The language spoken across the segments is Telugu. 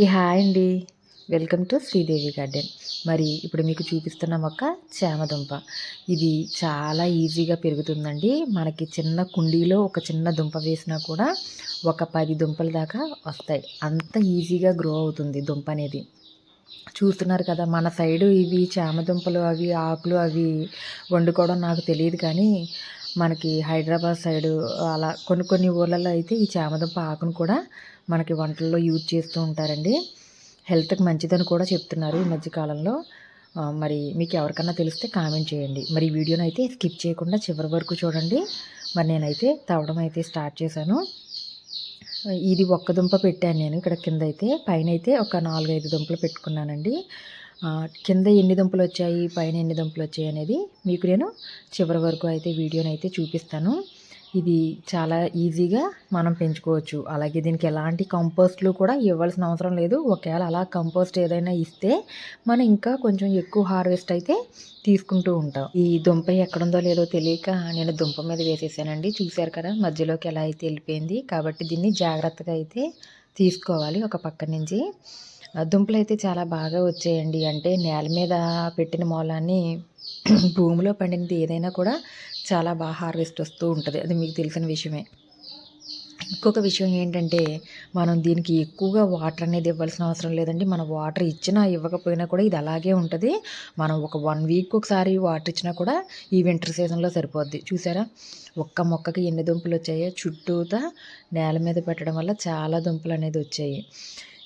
ఈ హాయ్ అండి. Welcome to Sridevi garden. మరి ఇప్పుడు మీకు చూపిస్తున్న మొక్క చామదుంప. ఇది చాలా ఈజీగా పెరుగుతుందండి. మనకి చిన్న కుండీలో ఒక చిన్న దుంప వేసినా కూడా ఒక పది దుంపల దాకా వస్తాయి. అంత ఈజీగా గ్రో అవుతుంది దుంప అనేది. చూస్తున్నారు కదా మన సైడు ఇవి చామదుంపలు అవి ఆకులు అవి వండుకోవడం నాకు తెలియదు కానీ మనకి హైదరాబాద్ సైడు అలా కొన్ని కొన్ని ఊర్లలో అయితే ఈ చామదుంప ఆకును కూడా మనకి వంటల్లో యూజ్ చేస్తూ ఉంటారండి. హెల్త్కి మంచిదని కూడా చెప్తున్నారు ఈ మధ్యకాలంలో మరి మీకు ఎవరికన్నా తెలిస్తే కామెంట్ చేయండి. మరి ఈ వీడియోని అయితే స్కిప్ చేయకుండా చివరి వరకు చూడండి. మరి నేనైతే తవ్వడం అయితే స్టార్ట్ చేశాను. ఇది ఒక్క దుంప పెట్టాను నేను. ఇక్కడ కింద అయితే పైన అయితే ఒక నాలుగైదు దుంపలు పెట్టుకున్నానండి. కింద ఎన్ని దుంపలు వచ్చాయి పైన ఎన్ని దుంపలు వచ్చాయి అనేది మీకు నేను చివరి వరకు అయితే వీడియోని అయితే చూపిస్తాను. ఇది చాలా ఈజీగా మనం పెంచుకోవచ్చు. అలాగే దీనికి ఎలాంటి కంపోస్ట్లు కూడా ఇవ్వాల్సిన అవసరం లేదు. ఒకవేళ అలా కంపోస్ట్ ఏదైనా ఇస్తే మనం ఇంకా కొంచెం ఎక్కువ హార్వెస్ట్ అయితే తీసుకుంటూ ఉంటాం. ఈ దుంప ఎక్కడుందో లేదో తెలియక నేను దుంప మీద వేసేసానండి. చూశారు కదా మధ్యలోకి ఎలా అయితే వెళ్ళిపోయింది. కాబట్టి దీన్ని జాగ్రత్తగా అయితే తీసుకోవాలి ఒక పక్క నుంచి. దుంపలు అయితే చాలా బాగా వచ్చాయండి. అంటే నేల మీద పెట్టిన మూలాన్ని భూమిలో పండినది ఏదైనా కూడా చాలా బాగా హార్వెస్ట్ వస్తూ ఉంటుంది. అది మీకు తెలిసిన విషయమే. ఇంకొక విషయం ఏంటంటే మనం దీనికి ఎక్కువగా వాటర్ అనేది ఇవ్వాల్సిన అవసరం లేదండి. మనం వాటర్ ఇచ్చినా ఇవ్వకపోయినా కూడా ఇది అలాగే ఉంటుంది. మనం ఒక వన్ వీక్ ఒకసారి వాటర్ ఇచ్చినా కూడా ఈ వింటర్ సీజన్లో సరిపోద్ది. చూసారా? ఒక్క మొక్కకి ఎన్ని దుంపలు వచ్చాయో చుట్టూతా నేల మీద పెట్టడం వల్ల చాలా దుంపలు అనేది వచ్చాయి.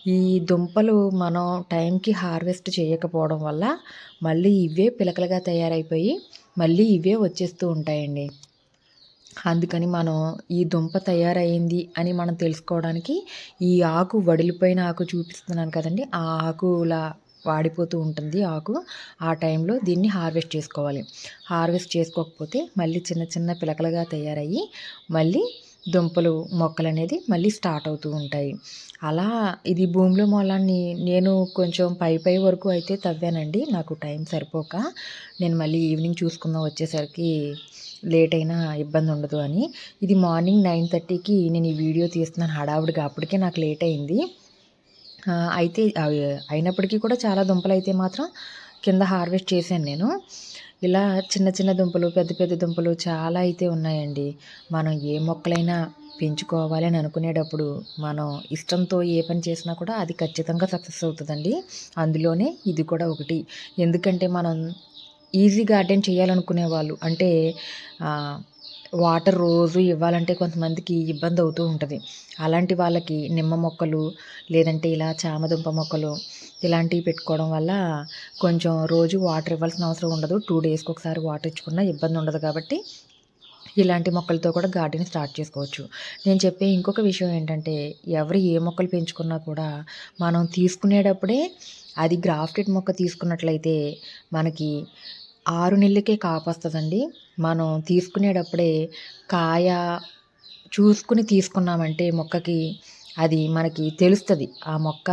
ఈ దుంపలు మనం టైంకి హార్వెస్ట్ చేయకపోవడం వల్ల మళ్ళీ ఇవే పిలకలుగా తయారైపోయి మళ్ళీ ఇవే వచ్చేస్తూ ఉంటాయండి. అందుకని మనం ఈ దుంప తయారైంది అని మనం తెలుసుకోవడానికి ఈ ఆకు వడిలిపోయిన ఆకు చూపిస్తున్నాను కదండి. ఆ ఆకులా వాడిపోతూ ఉంటుంది ఆకు. ఆ టైంలో దీన్ని హార్వెస్ట్ చేసుకోవాలి. హార్వెస్ట్ చేసుకోకపోతే మళ్ళీ చిన్న చిన్న పిలకలుగా తయారయ్యి మళ్ళీ దుంపలు మొక్కలు అనేది మళ్ళీ స్టార్ట్ అవుతూ ఉంటాయి. అలా ఇది భూమిలో మొలాన్ని నేను కొంచెం పై పై వరకు అయితే తవ్వానండి. నాకు టైం సరిపోక నేను మళ్ళీ ఈవినింగ్ చూసుకుందాం వచ్చేసరికి లేట్ అయినా ఇబ్బంది ఉండదు అని. ఇది మార్నింగ్ నైన్ థర్టీకి నేను ఈ వీడియో తీస్తున్నాను హడావుడిగా. అప్పటికే నాకు లేట్ అయింది. అయితే అయినప్పటికీ కూడా చాలా దుంపలు అయితే మాత్రం కింద హార్వెస్ట్ చేశాను నేను. ఇలా చిన్న చిన్న దుంపలు పెద్ద పెద్ద దుంపలు చాలా అయితే ఉన్నాయండి. మనం ఏ మొక్కలైనా పెంచుకోవాలి అని అనుకునేటప్పుడు మనం ఇష్టంతో ఏ పని చేసినా కూడా అది ఖచ్చితంగా సక్సెస్ అవుతుందండి. అందులోనే ఇది కూడా ఒకటి. ఎందుకంటే మనం ఈజీ గార్డెన్ చేయాలనుకునే వాళ్ళు అంటే వాటర్ రోజు ఇవ్వాలంటే కొంతమందికి ఇబ్బంది అవుతూ ఉంటుంది. అలాంటి వాళ్ళకి నిమ్మ మొక్కలు లేదంటే ఇలా చామదుంప మొక్కలు ఇలాంటివి పెట్టుకోవడం వల్ల కొంచెం రోజు వాటర్ ఇవ్వాల్సిన అవసరం ఉండదు. టూ డేస్కి ఒకసారి వాటర్ ఇచ్చుకున్నా ఇబ్బంది ఉండదు కాబట్టి ఇలాంటి మొక్కలతో కూడా గార్డెన్ స్టార్ట్ చేసుకోవచ్చు. నేను చెప్పే ఇంకొక విషయం ఏంటంటే ఎవరు ఏ మొక్కలు పెంచుకున్నా కూడా మనం తీసుకునేటప్పుడే అది గ్రాఫ్టెడ్ మొక్క తీసుకున్నట్లయితే మనకి ఆరు నెలలకే కాపు వస్తుందండి మనం తీసుకునేటప్పుడే కాయ చూసుకుని తీసుకున్నామంటే మొక్కకి అది మనకి తెలుస్తుంది. ఆ మొక్క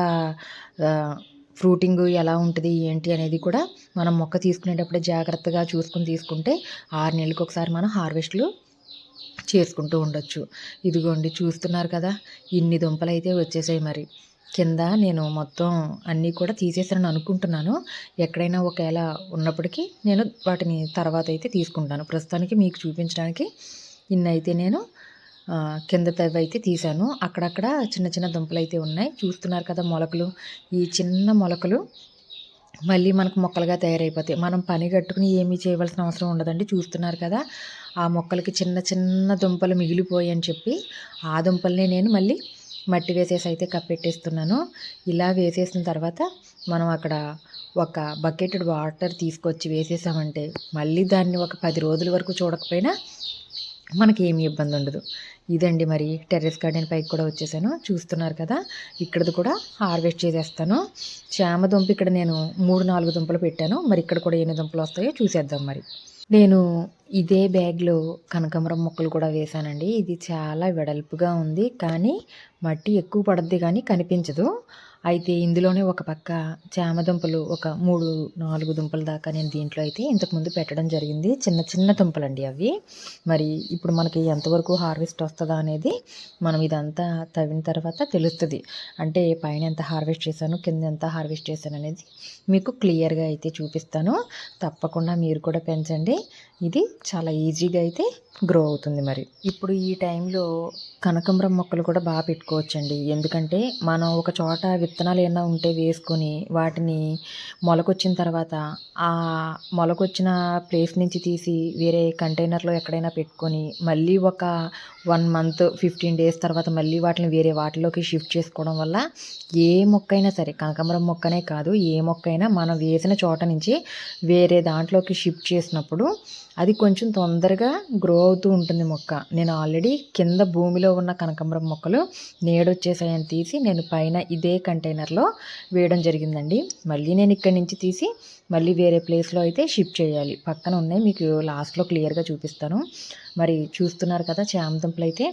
ఫ్రూటింగ్ ఎలా ఉంటుంది ఏంటి అనేది కూడా మనం మొక్క తీసుకునేటప్పుడే జాగ్రత్తగా చూసుకుని తీసుకుంటే ఆరు నెలలకు ఒకసారి మనం హార్వెస్ట్లు చేసుకుంటూ ఉండొచ్చు. ఇదిగోండి చూస్తున్నారు కదా ఇన్ని దుంపలు అయితే వచ్చేసాయి మరి. కింద నేను మొత్తం అన్నీ కూడా తీసేసానని అనుకుంటున్నాను. ఎక్కడైనా ఒకవేళ ఉన్నప్పటికీ నేను వాటిని తర్వాత అయితే తీసుకుంటాను. ప్రస్తుతానికి మీకు చూపించడానికి ఇన్ని అయితే నేను కింద తవ్వి అయితే తీశాను. అక్కడక్కడ చిన్న చిన్న దుంపలు అయితే ఉన్నాయి. చూస్తున్నారు కదా మొలకలు. ఈ చిన్న మొలకలు మళ్ళీ మనకు మొక్కలుగా తయారైపోతాయి. మనం పని కట్టుకుని ఏమీ చేయవలసిన అవసరం ఉండదండి. చూస్తున్నారు కదా ఆ మొక్కలకి చిన్న చిన్న దుంపలు మిగిలిపోయాయని చెప్పి ఆ దుంపలనే నేను మళ్ళీ మట్టి వేసేసి అయితే కప్పెట్టేస్తున్నాను ఇలా వేసేసిన తర్వాత మనం అక్కడ ఒక బకెట్ వాటర్ తీసుకొచ్చి వేసేసామంటే మళ్ళీ దాన్ని ఒక పది రోజుల వరకు చూడకపోయినా మనకి ఏమీ ఇబ్బంది ఉండదు. ఇదండి మరి టెర్రస్ గార్డెన్ పైకి కూడా వచ్చేసాను. చూస్తున్నారు కదా ఇక్కడది కూడా హార్వెస్ట్ చేసేస్తాను. చామ దుంప ఇక్కడ నేను మూడు నాలుగు దుంపలు పెట్టాను. మరి ఇక్కడ కూడా ఎన్ని దుంపలు వస్తాయో చూసేద్దాం మరి. నేను ఇదే బ్యాగ్లో కనకాంబరం మొక్కలు కూడా వేశానండి. ఇది చాలా వెడల్పుగా ఉంది. కానీ మట్టి ఎక్కువ పడద్ది కానీ కనిపించదు. అయితే ఇందులోనే ఒక పక్క చామదుంపలు ఒక మూడు నాలుగు దుంపల దాకా నేను దీంట్లో అయితే ఇంతకుముందు పెట్టడం జరిగింది. చిన్న చిన్న దుంపలండి అవి. మరి ఇప్పుడు మనకి ఎంతవరకు హార్వెస్ట్ వస్తుందా అనేది మనం ఇదంతా తవ్విన తర్వాత తెలుస్తుంది. అంటే పైన ఎంత హార్వెస్ట్ చేశాను కింద ఎంత హార్వెస్ట్ చేశాను అనేది మీకు క్లియర్గా అయితే చూపిస్తాను. తప్పకుండా మీరు కూడా పెంచండి. ఇది చాలా ఈజీగా అయితే గ్రో అవుతుంది మరి. ఇప్పుడు ఈ టైంలో కనకంబరం మొక్కలు కూడా బాగా పెట్టుకోవచ్చండి. ఎందుకంటే మనం ఒక చోట విత్తనాలు ఏమైనా ఉంటే వేసుకొని వాటిని మొలకొచ్చిన తర్వాత ఆ మొలకొచ్చిన ప్లేస్ నుంచి తీసి వేరే కంటైనర్లో ఎక్కడైనా పెట్టుకొని మళ్ళీ ఒక వన్ మంత్ ఫిఫ్టీన్ డేస్ తర్వాత మళ్ళీ వాటిని వేరే వాటిలోకి షిఫ్ట్ చేసుకోవడం వల్ల ఏ మొక్కైనా సరే కనకాంబరం మొక్కనే కాదు ఏ మొక్కైనా మనం వేసిన చోట నుంచి వేరే దాంట్లోకి షిఫ్ట్ చేసినప్పుడు అది కొంచెం తొందరగా గ్రో అవుతూ ఉంటుంది మొక్క. నేను ఆల్రెడీ కింద భూమిలో ఉన్న కనకాంబరం మొక్కలు నేడొచ్చేసాయని తీసి నేను పైన ఇదే కంటైనర్లో వేయడం జరిగిందండి. మళ్ళీ నేను ఇక్కడి నుంచి తీసి మళ్ళీ వేరే ప్లేస్లో అయితే షిఫ్ట్ చేయాలి. పక్కన ఉన్నాయి మీకు లాస్ట్లో క్లియర్గా చూపిస్తాను. మరి చూస్తున్నారు కదా చామదుంపలు అయితే.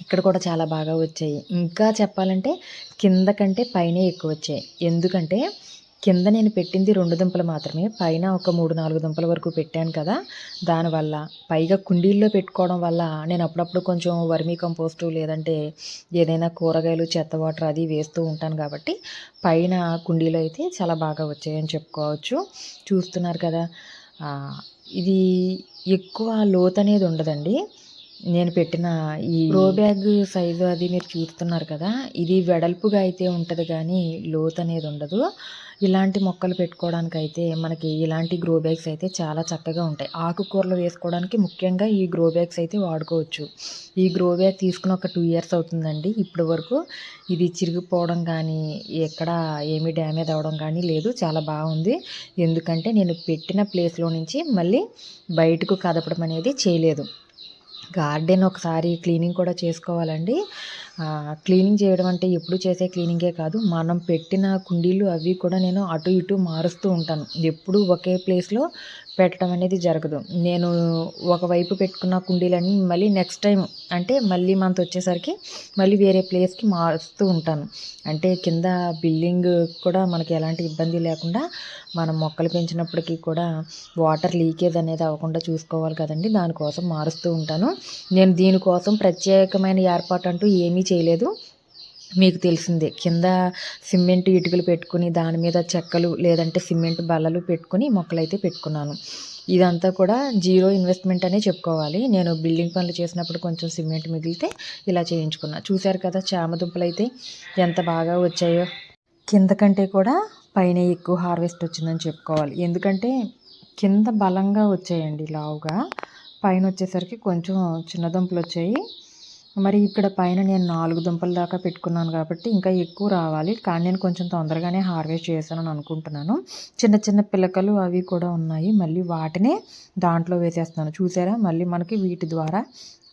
ఇక్కడ కూడా చాలా బాగా వచ్చాయి. ఇంకా చెప్పాలంటే కింద కంటే పైనే ఎక్కువ వచ్చాయి. ఎందుకంటే కింద నేను పెట్టింది రెండు దుంపలు మాత్రమే. పైన ఒక మూడు నాలుగు దుంపల వరకు పెట్టాను కదా. దానివల్ల పైగా కుండీల్లో పెట్టుకోవడం వల్ల నేను అప్పుడప్పుడు కొంచెం వర్మీ కంపోస్ట్ లేదంటే ఏదైనా కూరగాయలు చెత్త వాటర్ అది వేస్తూ ఉంటాను కాబట్టి పైన కుండీలో అయితే చాలా బాగా వచ్చాయని చెప్పుకోవచ్చు. చూస్తున్నారు కదా. ఇది ఎక్కువ లోతు అనేది ఉండదండి. నేను పెట్టిన ఈ గ్రో బ్యాగ్ సైజు అది మీరు చూస్తున్నారు కదా ఇది వెడల్పుగా అయితే ఉంటుంది కానీ లోతు అనేది ఉండదు. ఇలాంటి మొక్కలు పెట్టుకోవడానికి అయితే మనకి ఇలాంటి గ్రో బ్యాగ్స్ అయితే చాలా చక్కగా ఉంటాయి. ఆకుకూరలు వేసుకోవడానికి ముఖ్యంగా ఈ గ్రో బ్యాగ్స్ అయితే వాడుకోవచ్చు. ఈ గ్రో బ్యాగ్ తీసుకుని ఒక టూ ఇయర్స్ అవుతుందండి. ఇప్పటి వరకు ఇది చిరిగిపోవడం కానీ ఎక్కడ ఏమీ డ్యామేజ్ అవ్వడం కానీ లేదు. చాలా బాగుంది. ఎందుకంటే నేను పెట్టిన ప్లేస్లో నుంచి మళ్ళీ బయటకు కదపడం అనేది చేయలేదు. గార్డెన్ ఒకసారి క్లీనింగ్ కూడా చేసుకోవాలండి. క్లీనింగ్ చేయడం అంటే ఎప్పుడు చేసే క్లీనింగే కాదు. మనం పెట్టిన కుండీలు అవి కూడా నేను అటు ఇటు మారుస్తూ ఉంటాను. ఎప్పుడు ఒకే ప్లేస్లో పెట్టడం అనేది జరగదు. నేను ఒకవైపు పెట్టుకున్న కుండీలన్నీ మళ్ళీ నెక్స్ట్ టైం అంటే మళ్ళీ మంత్ వచ్చేసరికి మళ్ళీ వేరే ప్లేస్కి మారుస్తూ ఉంటాను. అంటే కింద బిల్డింగ్ కూడా మనకి ఎలాంటి ఇబ్బంది లేకుండా మనం మొక్కలు పెంచినప్పటికీ కూడా వాటర్ లీకేజ్ అనేది అవ్వకుండా చూసుకోవాలి కదండి. దానికోసం మారుస్తూ ఉంటాను. నేను దీనికోసం ప్రత్యేకమైన ఏర్పాటు అంటూ ఏమీ చేయలేదు. మీకు తెలిసిందే. కింద సిమెంట్ ఇటుకలు పెట్టుకుని దాని మీద చెక్కలు లేదంటే సిమెంట్ బల్లలు పెట్టుకుని మొక్కలు అయితే పెట్టుకున్నాను. ఇదంతా కూడా జీరో ఇన్వెస్ట్మెంట్ అనే చెప్పుకోవాలి. నేను బిల్డింగ్ పనులు చేసినప్పుడు కొంచెం సిమెంట్ మిగిలితే ఇలా చేయించుకున్నా. చూశారు కదా చామ దుంపలు అయితే ఎంత బాగా వచ్చాయో. కింద కంటే కూడా పైన ఎక్కువ హార్వెస్ట్ వచ్చిందని చెప్పుకోవాలి. ఎందుకంటే కింద బలంగా వచ్చాయండి లావుగా. పైన వచ్చేసరికి కొంచెం చిన్న దుంపలు వచ్చాయి. మరి ఇక్కడ పైన నేను నాలుగు దుంపల దాకా పెట్టుకున్నాను కాబట్టి ఇంకా ఎక్కువ రావాలి. కానీ నేను కొంచెం తొందరగానే హార్వెస్ట్ చేశానని అనుకుంటున్నాను. చిన్న చిన్న పిలకలు అవి కూడా ఉన్నాయి. మళ్ళీ వాటినే దాంట్లో వేసేస్తున్నాను. చూసారా? మళ్ళీ మనకి వీటి ద్వారా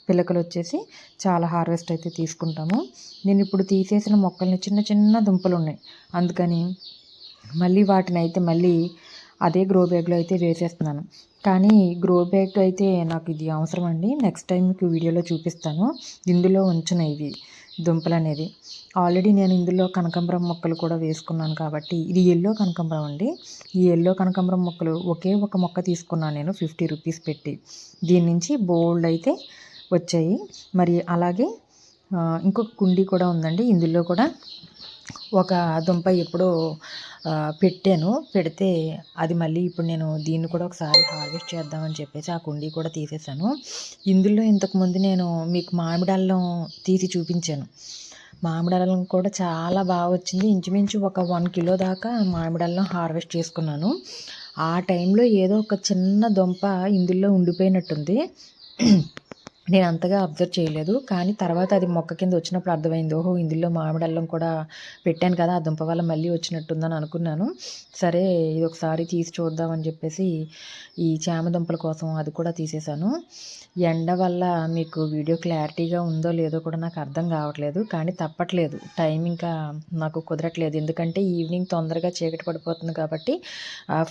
పిలకలు వచ్చేసి చాలా హార్వెస్ట్ అయితే తీసుకుంటాము. నేను ఇప్పుడు తీసేసిన మొక్కల్ని చిన్న చిన్న దుంపలు ఉన్నాయి. అందుకని మళ్ళీ వాటిని అయితే మళ్ళీ అదే గ్రో బ్యాగ్లో అయితే వేసేస్తున్నాను కానీ గ్రో బ్యాగ్ అయితే నాకు ఇది అవసరం అండి. నెక్స్ట్ టైం మీకు వీడియోలో చూపిస్తాను. ఇందులో ఉంచిన ఇవి దుంపలు అనేది. ఆల్రెడీ నేను ఇందులో కనకాంబరం మొక్కలు కూడా వేసుకున్నాను కాబట్టి ఇది ఎల్లో కనకాంబరం అండి. ఈ ఎల్లో కనకాంబరం మొక్కలు ఒకే ఒక మొక్క తీసుకున్నాను నేను ఫిఫ్టీ రూపీస్ పెట్టి. దీని నుంచి బోల్డ్ అయితే వచ్చాయి. మరి అలాగే ఇంకొక కుండీ కూడా ఉందండి. ఇందులో కూడా ఒక దుంప ఎప్పుడో పెట్టాను. పెడితే అది మళ్ళీ ఇప్పుడు నేను దీన్ని కూడా ఒకసారి హార్వెస్ట్ చేద్దామని చెప్పేసి ఆ కుండీ కూడా తీసేసాను. ఇందులో ఇంతకుముందు నేను మీకు మామిడి అల్లం తీసి చూపించాను. మామిడి అల్లం కూడా చాలా బాగా వచ్చింది. ఇంచుమించు ఒక వన్ కిలో దాకా మామిడి అల్లం హార్వెస్ట్ చేసుకున్నాను. ఆ టైంలో ఏదో ఒక చిన్న దుంప ఇందులో ఉండిపోయినట్టుంది. నేను అంతగా అబ్జర్వ్ చేయలేదు. కానీ తర్వాత అది మొక్క కింద వచ్చినప్పుడు అర్థమైంది. ఓహో ఇందులో మామిడి అల్లం కూడా పెట్టాను కదా ఆ దుంప వల్ల మళ్ళీ వచ్చినట్టుందని అనుకున్నాను. సరే ఇది ఒకసారి తీసి చూద్దామని చెప్పేసి ఈ చామ దుంపల కోసం అది కూడా తీసేశాను. ఎండ వల్ల మీకు వీడియో క్లారిటీగా ఉందో లేదో కూడా నాకు అర్థం కావట్లేదు. కానీ తప్పట్లేదు. టైం ఇంకా నాకు కుదరట్లేదు. ఎందుకంటే ఈవినింగ్ తొందరగా చీకటి పడిపోతుంది కాబట్టి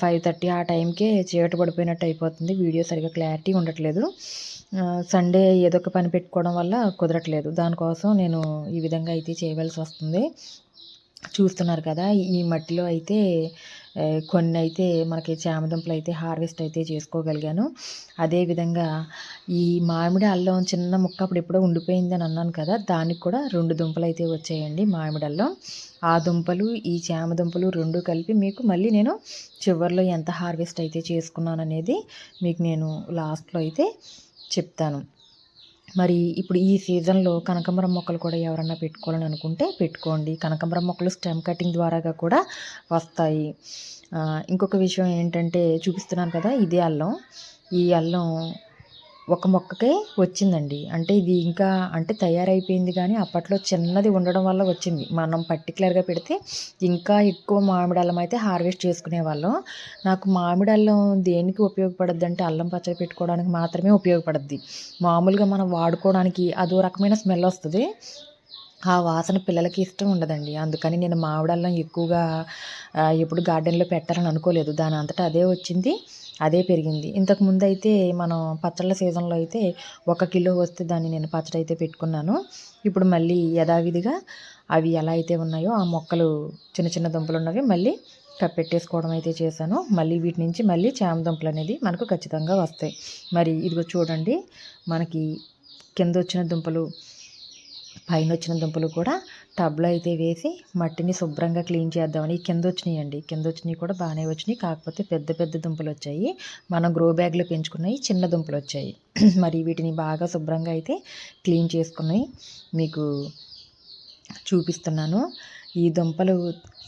ఫైవ్ థర్టీ ఆ టైంకే చీకటి పడిపోయినట్టు అయిపోతుంది. వీడియో సరిగా క్లారిటీ ఉండట్లేదు. సండే ఏదో ఒక పని పెట్టుకోవడం వల్ల కుదరట్లేదు. దానికోసం నేను ఈ విధంగా అయితే చేయవలసి వస్తుంది. చూస్తున్నారు కదా ఈ మట్టిలో అయితే కొన్ని అయితే మనకి చామదుంపలు అయితే హార్వెస్ట్ అయితే చేసుకోగలిగాను. అదేవిధంగా ఈ మామిడి అల్లం చిన్న ముక్క అప్పుడు ఎప్పుడో ఉండిపోయిందని అన్నాను కదా దానికి కూడా రెండు దుంపలు అయితే వచ్చాయండి మామిడి అల్లం. ఆ దుంపలు ఈ చామదుంపలు రెండు కలిపి మీకు మళ్ళీ నేను చివరిలో ఎంత హార్వెస్ట్ అయితే చేసుకున్నాను అనేది మీకు నేను లాస్ట్లో అయితే చెప్తాను. మరి ఇప్పుడు ఈ సీజన్లో కనకాంబరం మొక్కలు కూడా ఎవరన్నా పెట్టుకోవాలని అనుకుంటే పెట్టుకోండి. కనకాంబరం మొక్కలు స్టెమ్ కటింగ్ ద్వారాగా కూడా వస్తాయి. ఇంకొక విషయం ఏంటంటే చూపిస్తున్నాను కదా ఇదే అల్లం. ఈ అల్లం ఒక మొక్కకే వచ్చిందండి. అంటే ఇది ఇంకా అంటే తయారైపోయింది కానీ అప్పట్లో చిన్నది ఉండడం వల్ల వచ్చింది. మనం పర్టికులర్గా పెడితే ఇంకా ఎక్కువ మామిడి అల్లం అయితే హార్వెస్ట్ చేసుకునే వాళ్ళం. నాకు మామిడి అల్లం దేనికి ఉపయోగపడద్ది అంటే అల్లం పచ్చడి పెట్టుకోవడానికి మాత్రమే ఉపయోగపడుద్ది. మామూలుగా మనం వాడుకోవడానికి అదో రకమైన స్మెల్ వస్తుంది. ఆ వాసన పిల్లలకి ఇష్టం ఉండదండి. అందుకని నేను మామిడి అల్లం ఎక్కువగా ఎప్పుడు గార్డెన్లో పెట్టాలని అనుకోలేదు. దాని అంతటా అదే వచ్చింది. అదే పెరిగింది. ఇంతకు ముందు అయితే మనం పచ్చళ్ళ సీజన్లో అయితే ఒక కిలో వస్తే దాన్ని నేను పచ్చడి అయితే పెట్టుకున్నాను. ఇప్పుడు మళ్ళీ యథావిధిగా అవి ఎలా అయితే ఉన్నాయో ఆ మొక్కలు చిన్న చిన్న దుంపలు ఉన్నవి మళ్ళీ కప్పెట్టేసుకోవడం అయితే చేశాను. మళ్ళీ వీటి నుంచి మళ్ళీ చామ దుంపలు అనేది మనకు ఖచ్చితంగా వస్తాయి. మరి ఇదిగో చూడండి మనకి కింద వచ్చిన దుంపలు పైన వచ్చిన దుంపలు కూడా టబ్లో అయితే వేసి మట్టిని శుభ్రంగా క్లీన్ చేద్దామని కింద వచ్చినాయి అండి కింద వచ్చినాయి కూడా బాగానే వచ్చినాయి. కాకపోతే పెద్ద పెద్ద దుంపలు వచ్చాయి మనం గ్రో బ్యాగ్లో పెంచుకున్నాయి చిన్న దుంపలు వచ్చాయి మరి వీటిని బాగా శుభ్రంగా అయితే క్లీన్ చేసుకున్నాయి మీకు చూపిస్తున్నాను. ఈ దుంపలు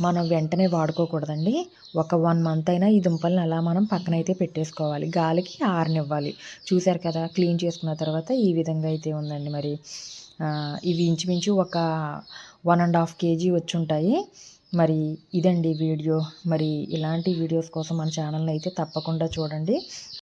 మనం వెంటనే వాడుకోకూడదండి. ఒక వన్ మంత్ అయినా ఈ దుంపలను అలా మనం పక్కన అయితే పెట్టేసుకోవాలి. గాలికి ఆరనివ్వాలి. చూశారు కదా క్లీన్ చేసుకున్న తర్వాత ఈ విధంగా అయితే ఉందండి మరి. ఇవి ఇంచుమించు ఒక one and half K G వచ్చుంటాయి. మరి ఇదండి వీడియో. మరి ఇలాంటి వీడియోస్ కోసం మన ఛానల్ని అయితే తప్పకుండా చూడండి.